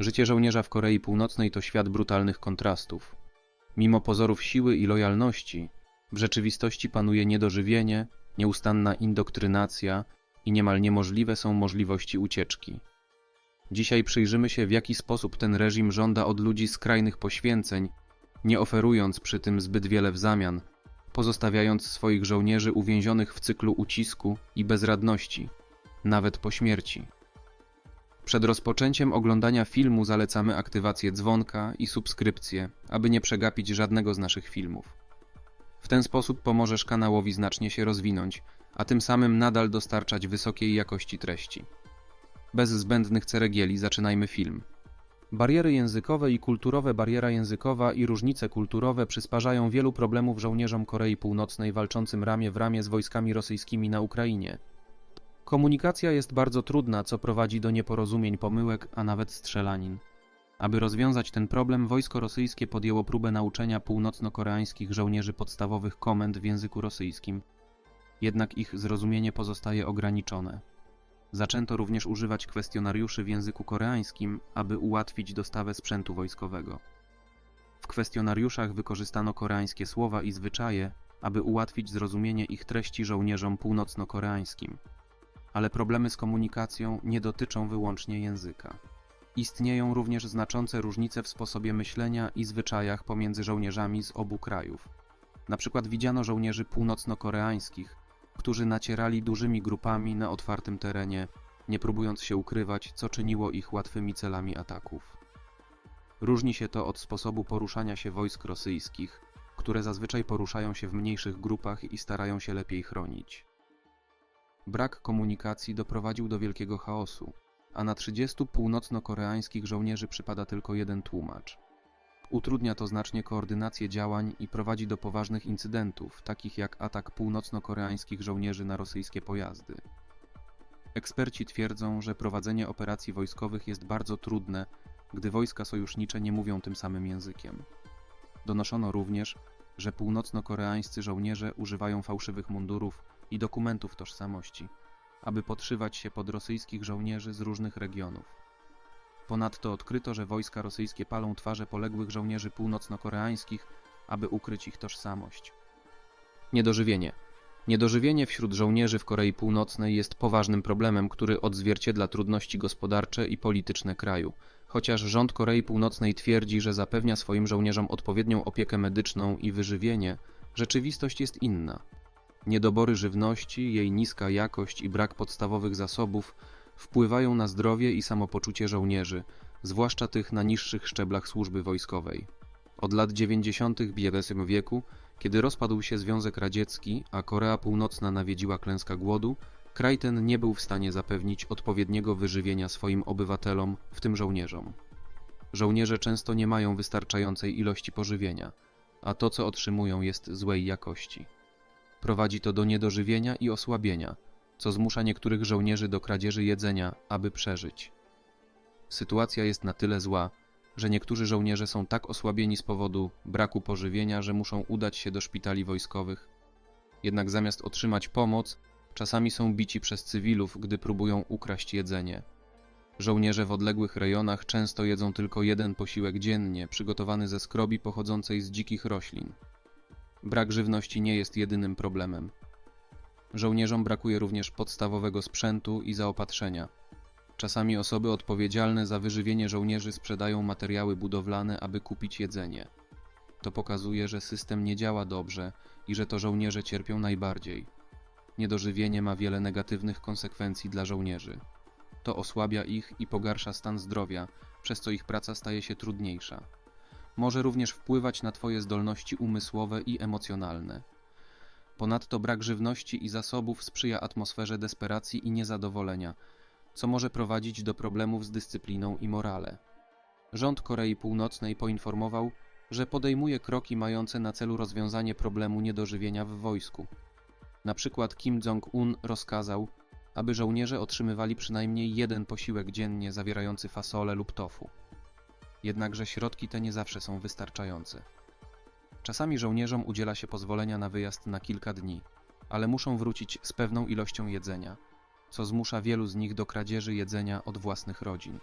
Życie żołnierza w Korei Północnej to świat brutalnych kontrastów. Mimo pozorów siły i lojalności, w rzeczywistości panuje niedożywienie, nieustanna indoktrynacja i niemal niemożliwe są możliwości ucieczki. Dzisiaj przyjrzymy się, w jaki sposób ten reżim żąda od ludzi skrajnych poświęceń, nie oferując przy tym zbyt wiele w zamian, pozostawiając swoich żołnierzy uwięzionych w cyklu ucisku i bezradności, nawet po śmierci. Przed rozpoczęciem oglądania filmu zalecamy aktywację dzwonka i subskrypcję, aby nie przegapić żadnego z naszych filmów. W ten sposób pomożesz kanałowi znacznie się rozwinąć, a tym samym nadal dostarczać wysokiej jakości treści. Bez zbędnych ceregieli zaczynajmy film. Bariery językowe i kulturowe Bariera językowa i różnice kulturowe przysparzają wielu problemów żołnierzom Korei Północnej walczącym ramię w ramię z wojskami rosyjskimi na Ukrainie. Komunikacja jest bardzo trudna, co prowadzi do nieporozumień, pomyłek, a nawet strzelanin. Aby rozwiązać ten problem, wojsko rosyjskie podjęło próbę nauczenia północno-koreańskich żołnierzy podstawowych komend w języku rosyjskim. Jednak ich zrozumienie pozostaje ograniczone. Zaczęto również używać kwestionariuszy w języku koreańskim, aby ułatwić dostawę sprzętu wojskowego. W kwestionariuszach wykorzystano koreańskie słowa i zwyczaje, aby ułatwić zrozumienie ich treści żołnierzom północno-koreańskim. Ale problemy z komunikacją nie dotyczą wyłącznie języka. Istnieją również znaczące różnice w sposobie myślenia i zwyczajach pomiędzy żołnierzami z obu krajów. Na przykład widziano żołnierzy północno-koreańskich, którzy nacierali dużymi grupami na otwartym terenie, nie próbując się ukrywać, co czyniło ich łatwymi celami ataków. Różni się to od sposobu poruszania się wojsk rosyjskich, które zazwyczaj poruszają się w mniejszych grupach i starają się lepiej chronić. Brak komunikacji doprowadził do wielkiego chaosu, a na 30 północno-koreańskich żołnierzy przypada tylko jeden tłumacz. Utrudnia to znacznie koordynację działań i prowadzi do poważnych incydentów, takich jak atak północno-koreańskich żołnierzy na rosyjskie pojazdy. Eksperci twierdzą, że prowadzenie operacji wojskowych jest bardzo trudne, gdy wojska sojusznicze nie mówią tym samym językiem. Donoszono również, że północno-koreańscy żołnierze używają fałszywych mundurów i dokumentów tożsamości, aby podszywać się pod rosyjskich żołnierzy z różnych regionów. Ponadto odkryto, że wojska rosyjskie palą twarze poległych żołnierzy północno-koreańskich, aby ukryć ich tożsamość. Niedożywienie. Niedożywienie wśród żołnierzy w Korei Północnej jest poważnym problemem, który odzwierciedla trudności gospodarcze i polityczne kraju. Chociaż rząd Korei Północnej twierdzi, że zapewnia swoim żołnierzom odpowiednią opiekę medyczną i wyżywienie, rzeczywistość jest inna. Niedobory żywności, jej niska jakość i brak podstawowych zasobów wpływają na zdrowie i samopoczucie żołnierzy, zwłaszcza tych na niższych szczeblach służby wojskowej. Od lat 90. w XX wieku, kiedy rozpadł się Związek Radziecki, a Korea Północna nawiedziła klęska głodu, kraj ten nie był w stanie zapewnić odpowiedniego wyżywienia swoim obywatelom, w tym żołnierzom. Żołnierze często nie mają wystarczającej ilości pożywienia, a to, co otrzymują, jest złej jakości. Prowadzi to do niedożywienia i osłabienia, co zmusza niektórych żołnierzy do kradzieży jedzenia, aby przeżyć. Sytuacja jest na tyle zła, że niektórzy żołnierze są tak osłabieni z powodu braku pożywienia, że muszą udać się do szpitali wojskowych. Jednak zamiast otrzymać pomoc, czasami są bici przez cywilów, gdy próbują ukraść jedzenie. Żołnierze w odległych rejonach często jedzą tylko jeden posiłek dziennie, przygotowany ze skrobi pochodzącej z dzikich roślin. Brak żywności nie jest jedynym problemem. Żołnierzom brakuje również podstawowego sprzętu i zaopatrzenia. Czasami osoby odpowiedzialne za wyżywienie żołnierzy sprzedają materiały budowlane, aby kupić jedzenie. To pokazuje, że system nie działa dobrze i że to żołnierze cierpią najbardziej. Niedożywienie ma wiele negatywnych konsekwencji dla żołnierzy. To osłabia ich i pogarsza stan zdrowia, przez co ich praca staje się trudniejsza. Może również wpływać na Twoje zdolności umysłowe i emocjonalne. Ponadto brak żywności i zasobów sprzyja atmosferze desperacji i niezadowolenia, co może prowadzić do problemów z dyscypliną i morale. Rząd Korei Północnej poinformował, że podejmuje kroki mające na celu rozwiązanie problemu niedożywienia w wojsku. Na przykład Kim Jong-un rozkazał, aby żołnierze otrzymywali przynajmniej jeden posiłek dziennie zawierający fasolę lub tofu. Jednakże środki te nie zawsze są wystarczające. Czasami żołnierzom udziela się pozwolenia na wyjazd na kilka dni, ale muszą wrócić z pewną ilością jedzenia, co zmusza wielu z nich do kradzieży jedzenia od własnych rodzin.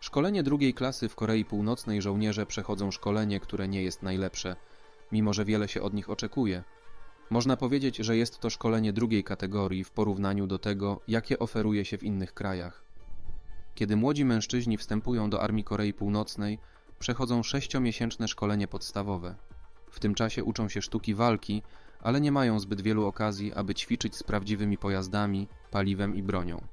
Szkolenie drugiej klasy w Korei Północnej żołnierze przechodzą szkolenie, które nie jest najlepsze, mimo że wiele się od nich oczekuje. Można powiedzieć, że jest to szkolenie drugiej kategorii w porównaniu do tego, jakie oferuje się w innych krajach. Kiedy młodzi mężczyźni wstępują do Armii Korei Północnej, przechodzą sześciomiesięczne szkolenie podstawowe. W tym czasie uczą się sztuki walki, ale nie mają zbyt wielu okazji, aby ćwiczyć z prawdziwymi pojazdami, paliwem i bronią.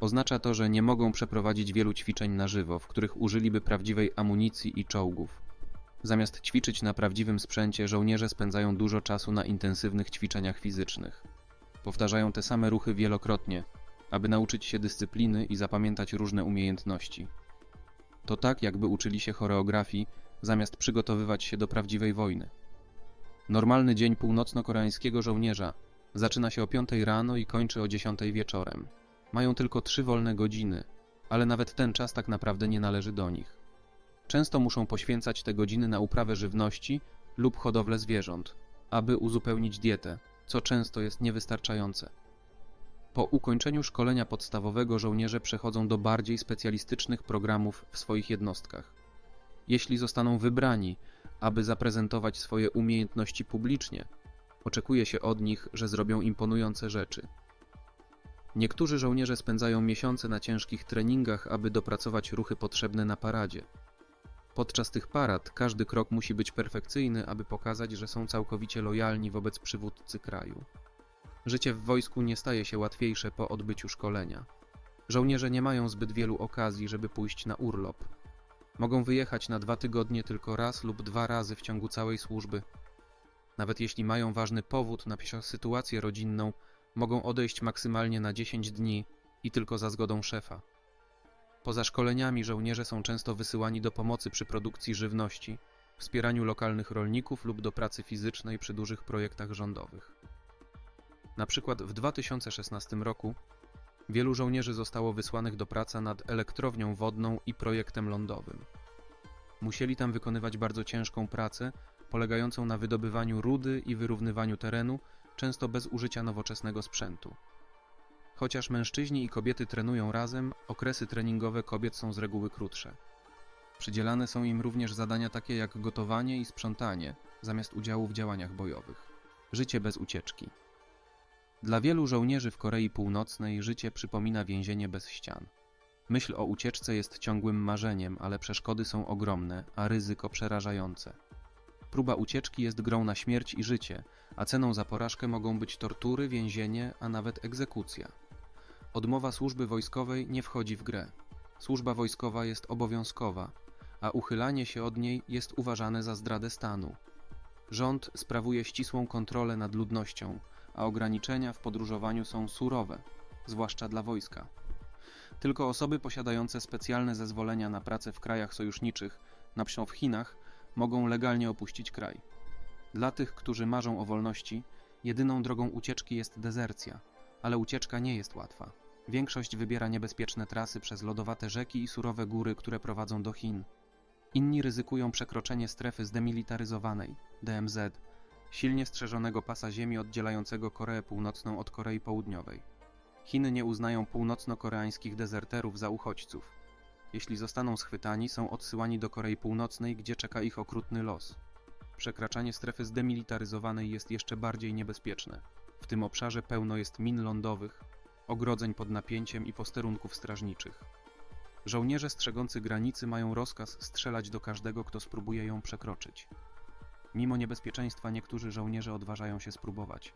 Oznacza to, że nie mogą przeprowadzić wielu ćwiczeń na żywo, w których użyliby prawdziwej amunicji i czołgów. Zamiast ćwiczyć na prawdziwym sprzęcie, żołnierze spędzają dużo czasu na intensywnych ćwiczeniach fizycznych. Powtarzają te same ruchy wielokrotnie, aby nauczyć się dyscypliny i zapamiętać różne umiejętności. To tak, jakby uczyli się choreografii, zamiast przygotowywać się do prawdziwej wojny. Normalny dzień północno-koreańskiego żołnierza zaczyna się o 5 rano i kończy o 10 wieczorem. Mają tylko trzy wolne godziny, ale nawet ten czas tak naprawdę nie należy do nich. Często muszą poświęcać te godziny na uprawę żywności lub hodowlę zwierząt, aby uzupełnić dietę, co często jest niewystarczające. Po ukończeniu szkolenia podstawowego żołnierze przechodzą do bardziej specjalistycznych programów w swoich jednostkach. Jeśli zostaną wybrani, aby zaprezentować swoje umiejętności publicznie, oczekuje się od nich, że zrobią imponujące rzeczy. Niektórzy żołnierze spędzają miesiące na ciężkich treningach, aby dopracować ruchy potrzebne na paradzie. Podczas tych parad każdy krok musi być perfekcyjny, aby pokazać, że są całkowicie lojalni wobec przywódcy kraju. Życie w wojsku nie staje się łatwiejsze po odbyciu szkolenia. Żołnierze nie mają zbyt wielu okazji, żeby pójść na urlop. Mogą wyjechać na dwa tygodnie tylko raz lub dwa razy w ciągu całej służby. Nawet jeśli mają ważny powód na sytuację rodzinną, mogą odejść maksymalnie na 10 dni i tylko za zgodą szefa. Poza szkoleniami żołnierze są często wysyłani do pomocy przy produkcji żywności, wspieraniu lokalnych rolników lub do pracy fizycznej przy dużych projektach rządowych. Na przykład w 2016 roku wielu żołnierzy zostało wysłanych do pracy nad elektrownią wodną i projektem lądowym. Musieli tam wykonywać bardzo ciężką pracę, polegającą na wydobywaniu rudy i wyrównywaniu terenu, często bez użycia nowoczesnego sprzętu. Chociaż mężczyźni i kobiety trenują razem, okresy treningowe kobiet są z reguły krótsze. Przydzielane są im również zadania takie jak gotowanie i sprzątanie, zamiast udziału w działaniach bojowych. Życie bez ucieczki. Dla wielu żołnierzy w Korei Północnej życie przypomina więzienie bez ścian. Myśl o ucieczce jest ciągłym marzeniem, ale przeszkody są ogromne, a ryzyko przerażające. Próba ucieczki jest grą na śmierć i życie, a ceną za porażkę mogą być tortury, więzienie, a nawet egzekucja. Odmowa służby wojskowej nie wchodzi w grę. Służba wojskowa jest obowiązkowa, a uchylanie się od niej jest uważane za zdradę stanu. Rząd sprawuje ścisłą kontrolę nad ludnością, a ograniczenia w podróżowaniu są surowe, zwłaszcza dla wojska. Tylko osoby posiadające specjalne zezwolenia na pracę w krajach sojuszniczych, przykład w Chinach, mogą legalnie opuścić kraj. Dla tych, którzy marzą o wolności, jedyną drogą ucieczki jest dezercja, ale ucieczka nie jest łatwa. Większość wybiera niebezpieczne trasy przez lodowate rzeki i surowe góry, które prowadzą do Chin. Inni ryzykują przekroczenie strefy zdemilitaryzowanej DMZ, silnie strzeżonego pasa ziemi oddzielającego Koreę Północną od Korei Południowej. Chiny nie uznają północno-koreańskich dezerterów za uchodźców. Jeśli zostaną schwytani, są odsyłani do Korei Północnej, gdzie czeka ich okrutny los. Przekraczanie strefy zdemilitaryzowanej jest jeszcze bardziej niebezpieczne. W tym obszarze pełno jest min lądowych, ogrodzeń pod napięciem i posterunków strażniczych. Żołnierze strzegący granicy mają rozkaz strzelać do każdego, kto spróbuje ją przekroczyć. Mimo niebezpieczeństwa niektórzy żołnierze odważają się spróbować.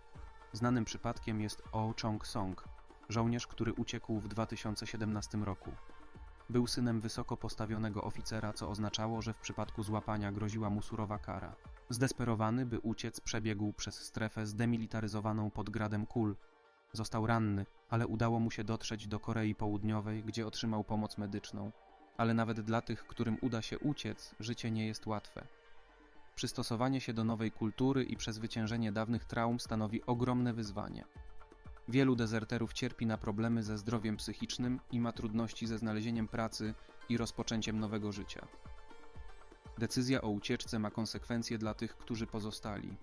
Znanym przypadkiem jest Oh Chong-song, żołnierz, który uciekł w 2017 roku. Był synem wysoko postawionego oficera, co oznaczało, że w przypadku złapania groziła mu surowa kara. Zdesperowany, by uciec, przebiegł przez strefę zdemilitaryzowaną pod gradem kul. Został ranny, ale udało mu się dotrzeć do Korei Południowej, gdzie otrzymał pomoc medyczną. Ale nawet dla tych, którym uda się uciec, życie nie jest łatwe. Przystosowanie się do nowej kultury i przezwyciężenie dawnych traum stanowi ogromne wyzwanie. Wielu dezerterów cierpi na problemy ze zdrowiem psychicznym i ma trudności ze znalezieniem pracy i rozpoczęciem nowego życia. Decyzja o ucieczce ma konsekwencje dla tych, którzy pozostali.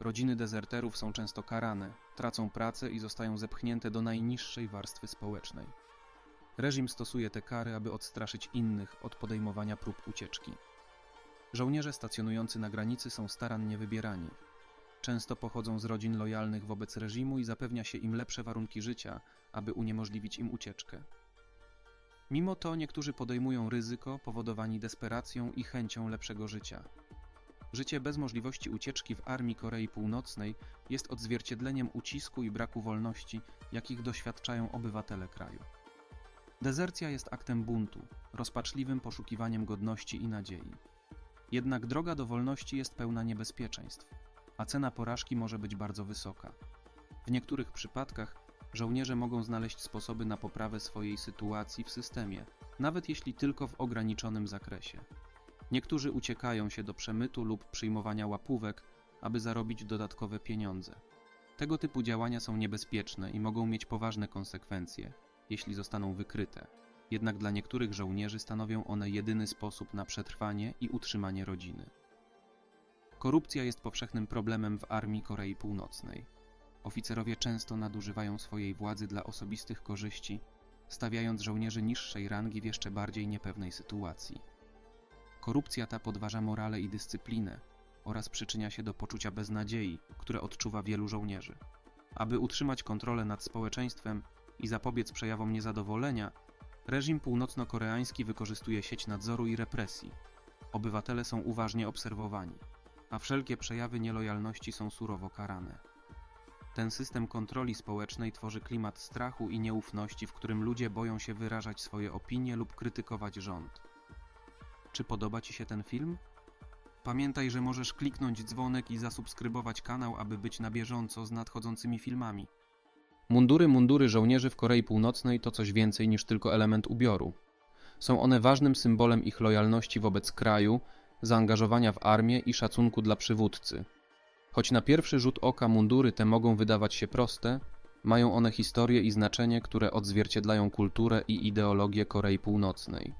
Rodziny dezerterów są często karane, tracą pracę i zostają zepchnięte do najniższej warstwy społecznej. Reżim stosuje te kary, aby odstraszyć innych od podejmowania prób ucieczki. Żołnierze stacjonujący na granicy są starannie wybierani. Często pochodzą z rodzin lojalnych wobec reżimu i zapewnia się im lepsze warunki życia, aby uniemożliwić im ucieczkę. Mimo to niektórzy podejmują ryzyko powodowani desperacją i chęcią lepszego życia. Życie bez możliwości ucieczki w armii Korei Północnej jest odzwierciedleniem ucisku i braku wolności, jakich doświadczają obywatele kraju. Dezercja jest aktem buntu, rozpaczliwym poszukiwaniem godności i nadziei. Jednak droga do wolności jest pełna niebezpieczeństw, a cena porażki może być bardzo wysoka. W niektórych przypadkach żołnierze mogą znaleźć sposoby na poprawę swojej sytuacji w systemie, nawet jeśli tylko w ograniczonym zakresie. Niektórzy uciekają się do przemytu lub przyjmowania łapówek, aby zarobić dodatkowe pieniądze. Tego typu działania są niebezpieczne i mogą mieć poważne konsekwencje, jeśli zostaną wykryte. Jednak dla niektórych żołnierzy stanowią one jedyny sposób na przetrwanie i utrzymanie rodziny. Korupcja jest powszechnym problemem w armii Korei Północnej. Oficerowie często nadużywają swojej władzy dla osobistych korzyści, stawiając żołnierzy niższej rangi w jeszcze bardziej niepewnej sytuacji. Korupcja ta podważa morale i dyscyplinę oraz przyczynia się do poczucia beznadziei, które odczuwa wielu żołnierzy. Aby utrzymać kontrolę nad społeczeństwem i zapobiec przejawom niezadowolenia, reżim północno-koreański wykorzystuje sieć nadzoru i represji. Obywatele są uważnie obserwowani, a wszelkie przejawy nielojalności są surowo karane. Ten system kontroli społecznej tworzy klimat strachu i nieufności, w którym ludzie boją się wyrażać swoje opinie lub krytykować rząd. Czy podoba Ci się ten film? Pamiętaj, że możesz kliknąć dzwonek i zasubskrybować kanał, aby być na bieżąco z nadchodzącymi filmami. Mundury mundury żołnierzy w Korei Północnej to coś więcej niż tylko element ubioru. Są one ważnym symbolem ich lojalności wobec kraju, zaangażowania w armię i szacunku dla przywódcy. Choć na pierwszy rzut oka mundury te mogą wydawać się proste, mają one historię i znaczenie, które odzwierciedlają kulturę i ideologię Korei Północnej.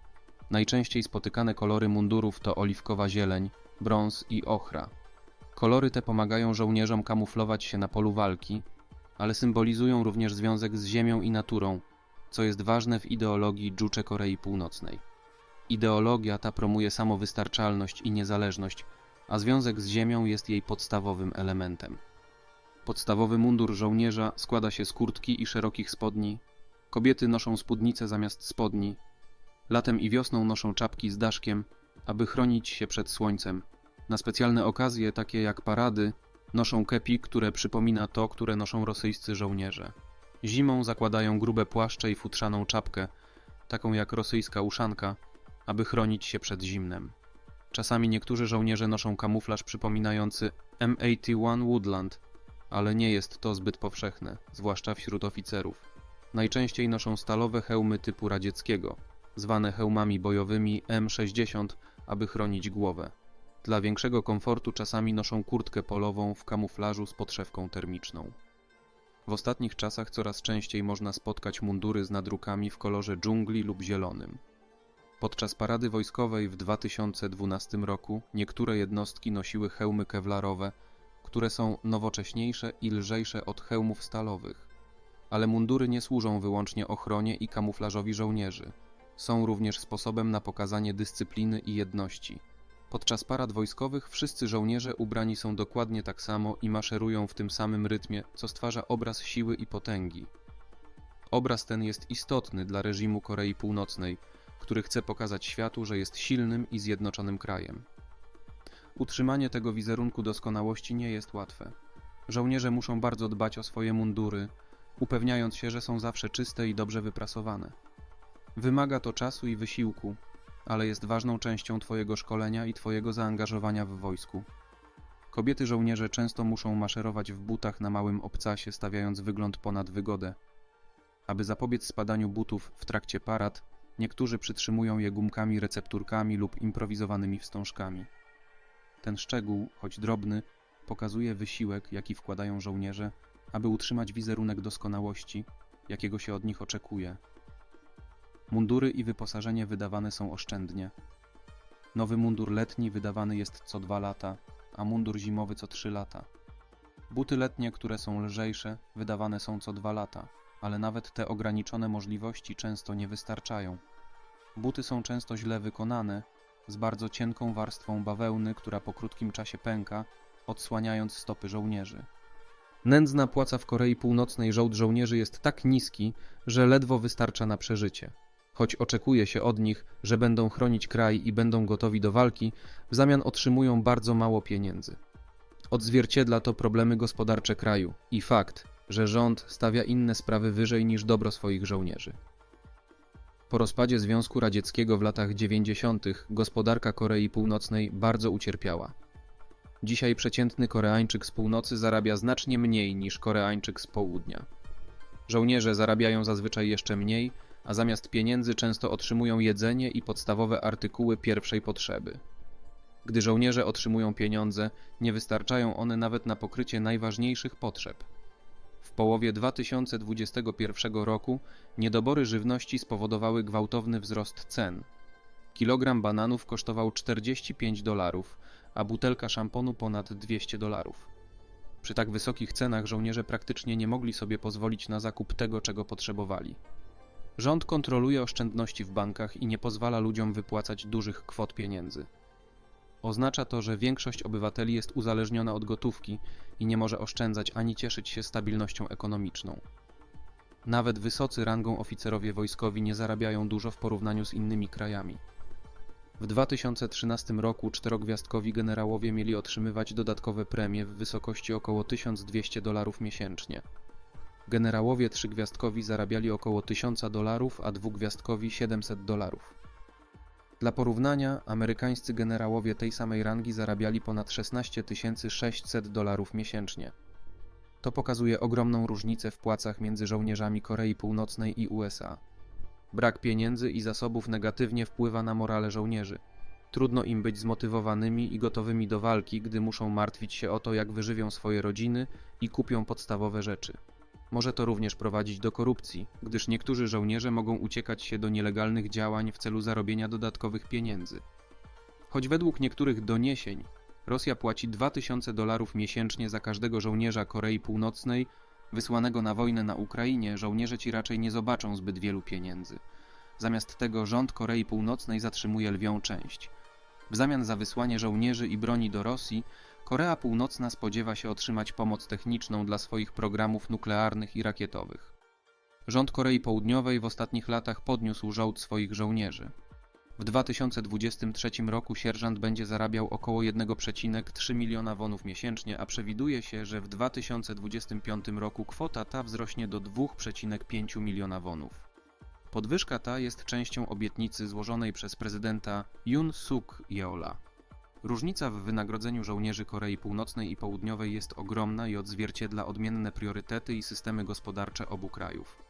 Najczęściej spotykane kolory mundurów to oliwkowa zieleń, brąz i ochra. Kolory te pomagają żołnierzom kamuflować się na polu walki, ale symbolizują również związek z ziemią i naturą, co jest ważne w ideologii Juche Korei Północnej. Ideologia ta promuje samowystarczalność i niezależność, a związek z ziemią jest jej podstawowym elementem. Podstawowy mundur żołnierza składa się z kurtki i szerokich spodni. Kobiety noszą spódnice zamiast spodni. Latem i wiosną noszą czapki z daszkiem, aby chronić się przed słońcem. Na specjalne okazje, takie jak parady, noszą kepi, które przypomina to, które noszą rosyjscy żołnierze. Zimą zakładają grube płaszcze i futrzaną czapkę, taką jak rosyjska uszanka, aby chronić się przed zimnem. Czasami niektórzy żołnierze noszą kamuflaż przypominający M81 Woodland, ale nie jest to zbyt powszechne, zwłaszcza wśród oficerów. Najczęściej noszą stalowe hełmy typu radzieckiego, zwane hełmami bojowymi M60, aby chronić głowę. Dla większego komfortu czasami noszą kurtkę polową w kamuflażu z podszewką termiczną. W ostatnich czasach coraz częściej można spotkać mundury z nadrukami w kolorze dżungli lub zielonym. Podczas parady wojskowej w 2012 roku niektóre jednostki nosiły hełmy kewlarowe, które są nowocześniejsze i lżejsze od hełmów stalowych. Ale mundury nie służą wyłącznie ochronie i kamuflażowi żołnierzy. Są również sposobem na pokazanie dyscypliny i jedności. Podczas parad wojskowych wszyscy żołnierze ubrani są dokładnie tak samo i maszerują w tym samym rytmie, co stwarza obraz siły i potęgi. Obraz ten jest istotny dla reżimu Korei Północnej, który chce pokazać światu, że jest silnym i zjednoczonym krajem. Utrzymanie tego wizerunku doskonałości nie jest łatwe. Żołnierze muszą bardzo dbać o swoje mundury, upewniając się, że są zawsze czyste i dobrze wyprasowane. Wymaga to czasu i wysiłku, ale jest ważną częścią Twojego szkolenia i Twojego zaangażowania w wojsku. Kobiety żołnierze często muszą maszerować w butach na małym obcasie, stawiając wygląd ponad wygodę. Aby zapobiec spadaniu butów w trakcie parad, niektórzy przytrzymują je gumkami, recepturkami lub improwizowanymi wstążkami. Ten szczegół, choć drobny, pokazuje wysiłek, jaki wkładają żołnierze, aby utrzymać wizerunek doskonałości, jakiego się od nich oczekuje. Mundury i wyposażenie wydawane są oszczędnie. Nowy mundur letni wydawany jest co dwa lata, a mundur zimowy co trzy lata. Buty letnie, które są lżejsze, wydawane są co dwa lata, ale nawet te ograniczone możliwości często nie wystarczają. Buty są często źle wykonane, z bardzo cienką warstwą bawełny, która po krótkim czasie pęka, odsłaniając stopy żołnierzy. Nędzna płaca w Korei Północnej żołd żołnierzy jest tak niski, że ledwo wystarcza na przeżycie. Choć oczekuje się od nich, że będą chronić kraj i będą gotowi do walki, w zamian otrzymują bardzo mało pieniędzy. Odzwierciedla to problemy gospodarcze kraju i fakt, że rząd stawia inne sprawy wyżej niż dobro swoich żołnierzy. Po rozpadzie Związku Radzieckiego w latach 90. gospodarka Korei Północnej bardzo ucierpiała. Dzisiaj przeciętny Koreańczyk z północy zarabia znacznie mniej niż Koreańczyk z południa. Żołnierze zarabiają zazwyczaj jeszcze mniej, a zamiast pieniędzy często otrzymują jedzenie i podstawowe artykuły pierwszej potrzeby. Gdy żołnierze otrzymują pieniądze, nie wystarczają one nawet na pokrycie najważniejszych potrzeb. W połowie 2021 roku niedobory żywności spowodowały gwałtowny wzrost cen. Kilogram bananów kosztował 45 dolarów, a butelka szamponu ponad 200 dolarów. Przy tak wysokich cenach żołnierze praktycznie nie mogli sobie pozwolić na zakup tego, czego potrzebowali. Rząd kontroluje oszczędności w bankach i nie pozwala ludziom wypłacać dużych kwot pieniędzy. Oznacza to, że większość obywateli jest uzależniona od gotówki i nie może oszczędzać ani cieszyć się stabilnością ekonomiczną. Nawet wysocy rangą oficerowie wojskowi nie zarabiają dużo w porównaniu z innymi krajami. W 2013 roku czterogwiazdkowi generałowie mieli otrzymywać dodatkowe premie w wysokości około 1200 dolarów miesięcznie. Generałowie trzygwiazdkowi zarabiali około 1000 dolarów, a dwugwiazdkowi 700 dolarów. Dla porównania, amerykańscy generałowie tej samej rangi zarabiali ponad 16 600 dolarów miesięcznie. To pokazuje ogromną różnicę w płacach między żołnierzami Korei Północnej i USA. Brak pieniędzy i zasobów negatywnie wpływa na morale żołnierzy. Trudno im być zmotywowanymi i gotowymi do walki, gdy muszą martwić się o to, jak wyżywią swoje rodziny i kupią podstawowe rzeczy. Może to również prowadzić do korupcji, gdyż niektórzy żołnierze mogą uciekać się do nielegalnych działań w celu zarobienia dodatkowych pieniędzy. Choć według niektórych doniesień Rosja płaci 2000 dolarów miesięcznie za każdego żołnierza Korei Północnej wysłanego na wojnę na Ukrainie, żołnierze ci raczej nie zobaczą zbyt wielu pieniędzy. Zamiast tego rząd Korei Północnej zatrzymuje lwią część. W zamian za wysłanie żołnierzy i broni do Rosji, Korea Północna spodziewa się otrzymać pomoc techniczną dla swoich programów nuklearnych i rakietowych. Rząd Korei Południowej w ostatnich latach podniósł żołd swoich żołnierzy. W 2023 roku sierżant będzie zarabiał około 1,3 miliona wonów miesięcznie, a przewiduje się, że w 2025 roku kwota ta wzrośnie do 2,5 miliona wonów. Podwyżka ta jest częścią obietnicy złożonej przez prezydenta Yoon Suk Yeola. Różnica w wynagrodzeniu żołnierzy Korei Północnej i Południowej jest ogromna i odzwierciedla odmienne priorytety i systemy gospodarcze obu krajów.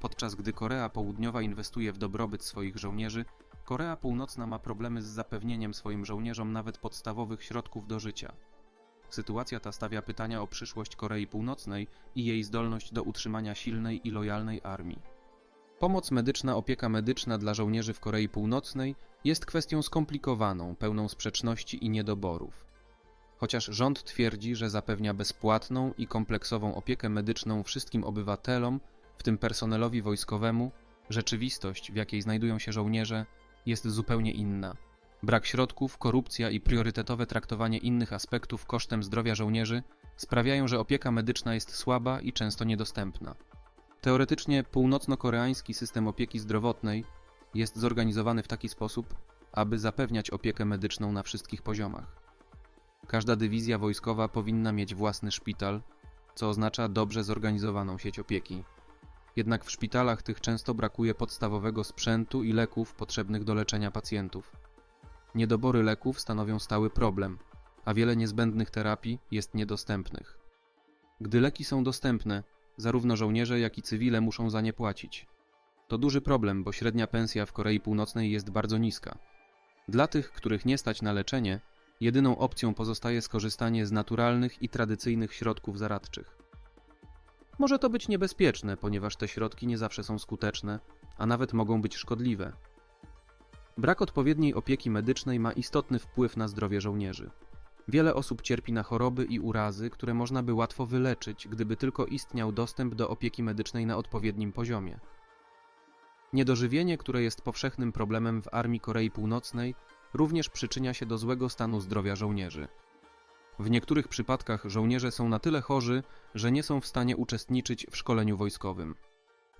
Podczas gdy Korea Południowa inwestuje w dobrobyt swoich żołnierzy, Korea Północna ma problemy z zapewnieniem swoim żołnierzom nawet podstawowych środków do życia. Sytuacja ta stawia pytania o przyszłość Korei Północnej i jej zdolność do utrzymania silnej i lojalnej armii. Pomoc medyczna, opieka medyczna dla żołnierzy w Korei Północnej jest kwestią skomplikowaną, pełną sprzeczności i niedoborów. Chociaż rząd twierdzi, że zapewnia bezpłatną i kompleksową opiekę medyczną wszystkim obywatelom, w tym personelowi wojskowemu, rzeczywistość, w jakiej znajdują się żołnierze, jest zupełnie inna. Brak środków, korupcja i priorytetowe traktowanie innych aspektów kosztem zdrowia żołnierzy sprawiają, że opieka medyczna jest słaba i często niedostępna. Teoretycznie północno-koreański system opieki zdrowotnej jest zorganizowany w taki sposób, aby zapewniać opiekę medyczną na wszystkich poziomach. Każda dywizja wojskowa powinna mieć własny szpital, co oznacza dobrze zorganizowaną sieć opieki. Jednak w szpitalach tych często brakuje podstawowego sprzętu i leków potrzebnych do leczenia pacjentów. Niedobory leków stanowią stały problem, a wiele niezbędnych terapii jest niedostępnych. Gdy leki są dostępne, zarówno żołnierze, jak i cywile muszą za nie płacić. To duży problem, bo średnia pensja w Korei Północnej jest bardzo niska. Dla tych, których nie stać na leczenie, jedyną opcją pozostaje skorzystanie z naturalnych i tradycyjnych środków zaradczych. Może to być niebezpieczne, ponieważ te środki nie zawsze są skuteczne, a nawet mogą być szkodliwe. Brak odpowiedniej opieki medycznej ma istotny wpływ na zdrowie żołnierzy. Wiele osób cierpi na choroby i urazy, które można by łatwo wyleczyć, gdyby tylko istniał dostęp do opieki medycznej na odpowiednim poziomie. Niedożywienie, które jest powszechnym problemem w armii Korei Północnej, również przyczynia się do złego stanu zdrowia żołnierzy. W niektórych przypadkach żołnierze są na tyle chorzy, że nie są w stanie uczestniczyć w szkoleniu wojskowym.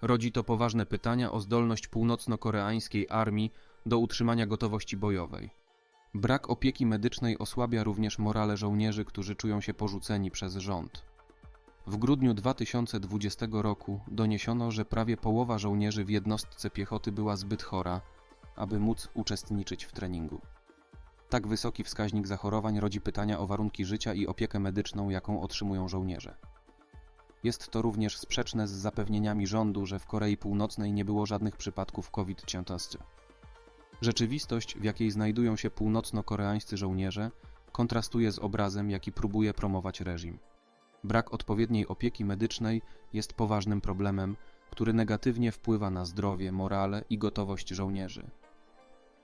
Rodzi to poważne pytania o zdolność północno-koreańskiej armii do utrzymania gotowości bojowej. Brak opieki medycznej osłabia również morale żołnierzy, którzy czują się porzuceni przez rząd. W grudniu 2020 roku doniesiono, że prawie połowa żołnierzy w jednostce piechoty była zbyt chora, aby móc uczestniczyć w treningu. Tak wysoki wskaźnik zachorowań rodzi pytania o warunki życia i opiekę medyczną, jaką otrzymują żołnierze. Jest to również sprzeczne z zapewnieniami rządu, że w Korei Północnej nie było żadnych przypadków COVID-19. Rzeczywistość, w jakiej znajdują się północno-koreańscy żołnierze, kontrastuje z obrazem, jaki próbuje promować reżim. Brak odpowiedniej opieki medycznej jest poważnym problemem, który negatywnie wpływa na zdrowie, morale i gotowość żołnierzy.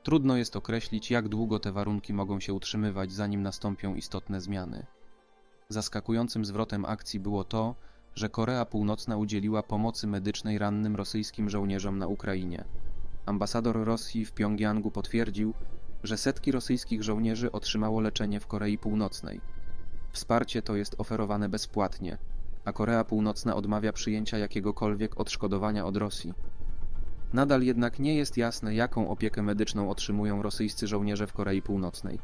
Trudno jest określić, jak długo te warunki mogą się utrzymywać, zanim nastąpią istotne zmiany. Zaskakującym zwrotem akcji było to, że Korea Północna udzieliła pomocy medycznej rannym rosyjskim żołnierzom na Ukrainie. Ambasador Rosji w Pjongjangu potwierdził, że setki rosyjskich żołnierzy otrzymało leczenie w Korei Północnej. Wsparcie to jest oferowane bezpłatnie, a Korea Północna odmawia przyjęcia jakiegokolwiek odszkodowania od Rosji. Nadal jednak nie jest jasne, jaką opiekę medyczną otrzymują rosyjscy żołnierze w Korei Północnej.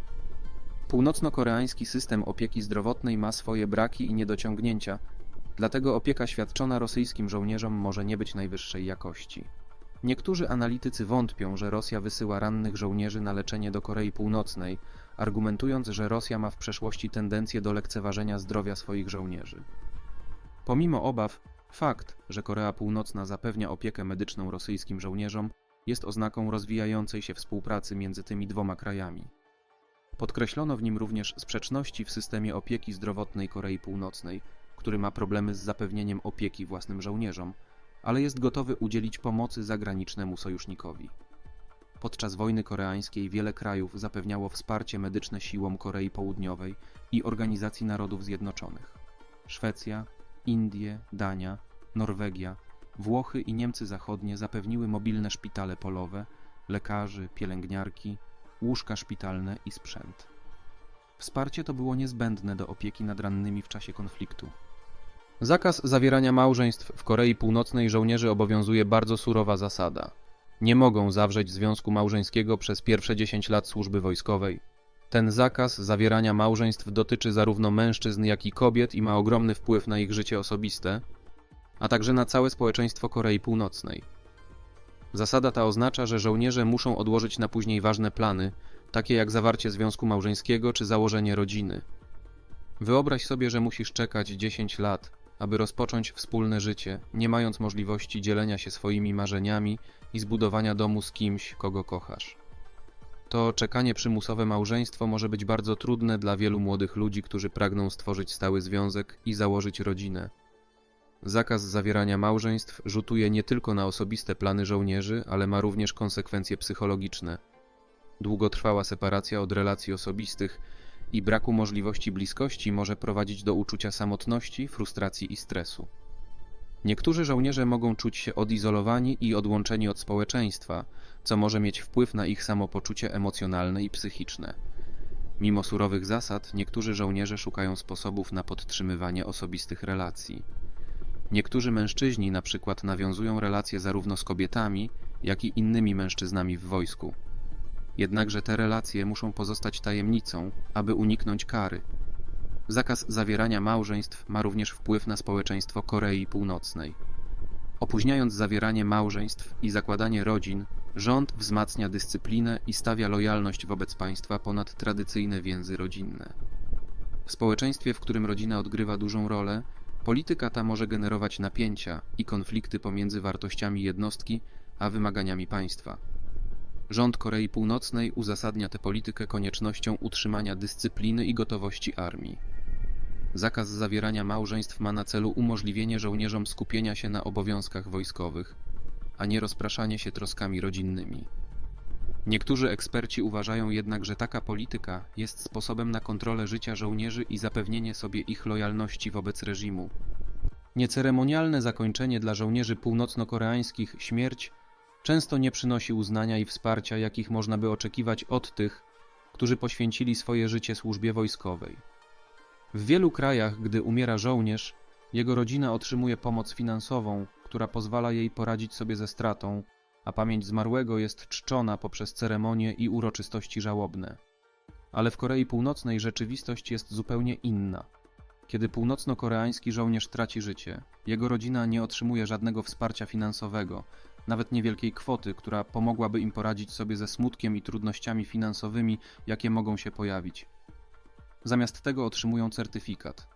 Północno-koreański system opieki zdrowotnej ma swoje braki i niedociągnięcia, dlatego opieka świadczona rosyjskim żołnierzom może nie być najwyższej jakości. Niektórzy analitycy wątpią, że Rosja wysyła rannych żołnierzy na leczenie do Korei Północnej, argumentując, że Rosja ma w przeszłości tendencję do lekceważenia zdrowia swoich żołnierzy. Pomimo obaw, fakt, że Korea Północna zapewnia opiekę medyczną rosyjskim żołnierzom, jest oznaką rozwijającej się współpracy między tymi dwoma krajami. Podkreślono w nim również sprzeczności w systemie opieki zdrowotnej Korei Północnej, który ma problemy z zapewnieniem opieki własnym żołnierzom, ale jest gotowy udzielić pomocy zagranicznemu sojusznikowi. Podczas wojny koreańskiej wiele krajów zapewniało wsparcie medyczne siłom Korei Południowej i Organizacji Narodów Zjednoczonych. Szwecja, Indie, Dania, Norwegia, Włochy i Niemcy Zachodnie zapewniły mobilne szpitale polowe, lekarzy, pielęgniarki, łóżka szpitalne i sprzęt. Wsparcie to było niezbędne do opieki nad rannymi w czasie konfliktu. Zakaz zawierania małżeństw w Korei Północnej żołnierzy obowiązuje bardzo surowa zasada. Nie mogą zawrzeć związku małżeńskiego przez pierwsze 10 lat służby wojskowej. Ten zakaz zawierania małżeństw dotyczy zarówno mężczyzn, jak i kobiet i ma ogromny wpływ na ich życie osobiste, a także na całe społeczeństwo Korei Północnej. Zasada ta oznacza, że żołnierze muszą odłożyć na później ważne plany, takie jak zawarcie związku małżeńskiego czy założenie rodziny. Wyobraź sobie, że musisz czekać 10 lat, aby rozpocząć wspólne życie, nie mając możliwości dzielenia się swoimi marzeniami i zbudowania domu z kimś, kogo kochasz. To czekanie przymusowe małżeństwo może być bardzo trudne dla wielu młodych ludzi, którzy pragną stworzyć stały związek i założyć rodzinę. Zakaz zawierania małżeństw rzutuje nie tylko na osobiste plany żołnierzy, ale ma również konsekwencje psychologiczne. Długotrwała separacja od relacji osobistych i braku możliwości bliskości może prowadzić do uczucia samotności, frustracji i stresu. Niektórzy żołnierze mogą czuć się odizolowani i odłączeni od społeczeństwa, co może mieć wpływ na ich samopoczucie emocjonalne i psychiczne. Mimo surowych zasad, niektórzy żołnierze szukają sposobów na podtrzymywanie osobistych relacji. Niektórzy mężczyźni na przykład nawiązują relacje zarówno z kobietami, jak i innymi mężczyznami w wojsku. Jednakże te relacje muszą pozostać tajemnicą, aby uniknąć kary. Zakaz zawierania małżeństw ma również wpływ na społeczeństwo Korei Północnej. Opóźniając zawieranie małżeństw i zakładanie rodzin, rząd wzmacnia dyscyplinę i stawia lojalność wobec państwa ponad tradycyjne więzy rodzinne. W społeczeństwie, w którym rodzina odgrywa dużą rolę, polityka ta może generować napięcia i konflikty pomiędzy wartościami jednostki a wymaganiami państwa. Rząd Korei Północnej uzasadnia tę politykę koniecznością utrzymania dyscypliny i gotowości armii. Zakaz zawierania małżeństw ma na celu umożliwienie żołnierzom skupienia się na obowiązkach wojskowych, a nie rozpraszanie się troskami rodzinnymi. Niektórzy eksperci uważają jednak, że taka polityka jest sposobem na kontrolę życia żołnierzy i zapewnienie sobie ich lojalności wobec reżimu. Nieceremonialne zakończenie dla żołnierzy północno-koreańskich śmierć często nie przynosi uznania i wsparcia, jakich można by oczekiwać od tych, którzy poświęcili swoje życie służbie wojskowej. W wielu krajach, gdy umiera żołnierz, jego rodzina otrzymuje pomoc finansową, która pozwala jej poradzić sobie ze stratą, a pamięć zmarłego jest czczona poprzez ceremonie i uroczystości żałobne. Ale w Korei Północnej rzeczywistość jest zupełnie inna. Kiedy północno-koreański żołnierz traci życie, jego rodzina nie otrzymuje żadnego wsparcia finansowego, nawet niewielkiej kwoty, która pomogłaby im poradzić sobie ze smutkiem i trudnościami finansowymi, jakie mogą się pojawić. Zamiast tego otrzymują certyfikat.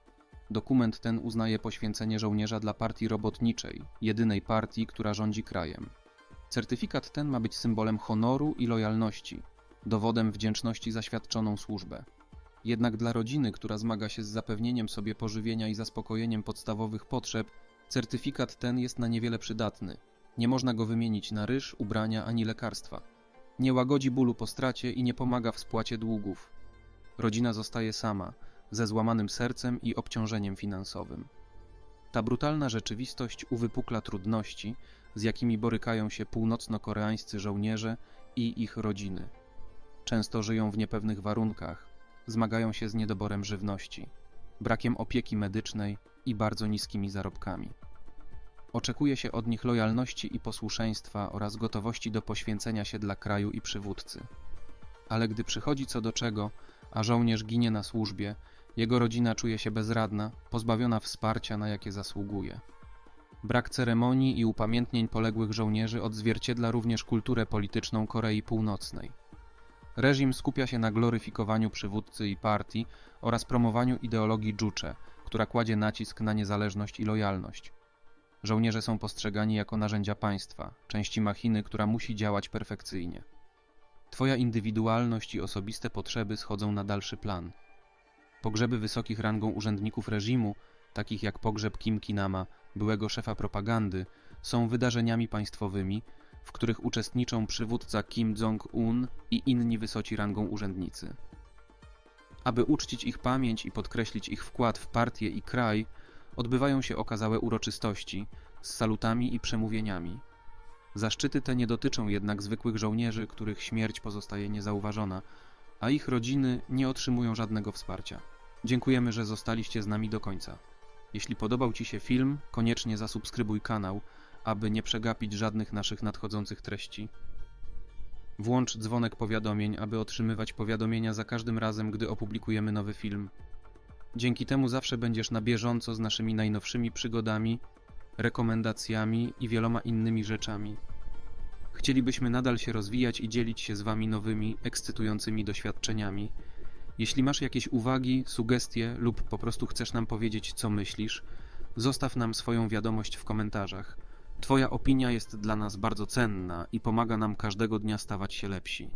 Dokument ten uznaje poświęcenie żołnierza dla partii robotniczej, jedynej partii, która rządzi krajem. Certyfikat ten ma być symbolem honoru i lojalności, dowodem wdzięczności za świadczoną służbę. Jednak dla rodziny, która zmaga się z zapewnieniem sobie pożywienia i zaspokojeniem podstawowych potrzeb, certyfikat ten jest na niewiele przydatny. Nie można go wymienić na ryż, ubrania ani lekarstwa. Nie łagodzi bólu po stracie i nie pomaga w spłacie długów. Rodzina zostaje sama, ze złamanym sercem i obciążeniem finansowym. Ta brutalna rzeczywistość uwypukla trudności, z jakimi borykają się północno-koreańscy żołnierze i ich rodziny. Często żyją w niepewnych warunkach, zmagają się z niedoborem żywności, brakiem opieki medycznej i bardzo niskimi zarobkami. Oczekuje się od nich lojalności i posłuszeństwa oraz gotowości do poświęcenia się dla kraju i przywódcy. Ale gdy przychodzi co do czego, a żołnierz ginie na służbie, jego rodzina czuje się bezradna, pozbawiona wsparcia, na jakie zasługuje. Brak ceremonii i upamiętnień poległych żołnierzy odzwierciedla również kulturę polityczną Korei Północnej. Reżim skupia się na gloryfikowaniu przywódcy i partii oraz promowaniu ideologii Juche, która kładzie nacisk na niezależność i lojalność. Żołnierze są postrzegani jako narzędzia państwa, części machiny, która musi działać perfekcyjnie. Twoja indywidualność i osobiste potrzeby schodzą na dalszy plan. Pogrzeby wysokich rangą urzędników reżimu, takich jak pogrzeb Kim Kinama, byłego szefa propagandy, są wydarzeniami państwowymi, w których uczestniczą przywódca Kim Jong-un i inni wysoci rangą urzędnicy. Aby uczcić ich pamięć i podkreślić ich wkład w partię i kraj, odbywają się okazałe uroczystości z salutami i przemówieniami. Zaszczyty te nie dotyczą jednak zwykłych żołnierzy, których śmierć pozostaje niezauważona, a ich rodziny nie otrzymują żadnego wsparcia. Dziękujemy, że zostaliście z nami do końca. Jeśli podobał Ci się film, koniecznie zasubskrybuj kanał, aby nie przegapić żadnych naszych nadchodzących treści. Włącz dzwonek powiadomień, aby otrzymywać powiadomienia za każdym razem, gdy opublikujemy nowy film. Dzięki temu zawsze będziesz na bieżąco z naszymi najnowszymi przygodami, rekomendacjami i wieloma innymi rzeczami. Chcielibyśmy nadal się rozwijać i dzielić się z Wami nowymi, ekscytującymi doświadczeniami. Jeśli masz jakieś uwagi, sugestie lub po prostu chcesz nam powiedzieć, co myślisz, zostaw nam swoją wiadomość w komentarzach. Twoja opinia jest dla nas bardzo cenna i pomaga nam każdego dnia stawać się lepsi.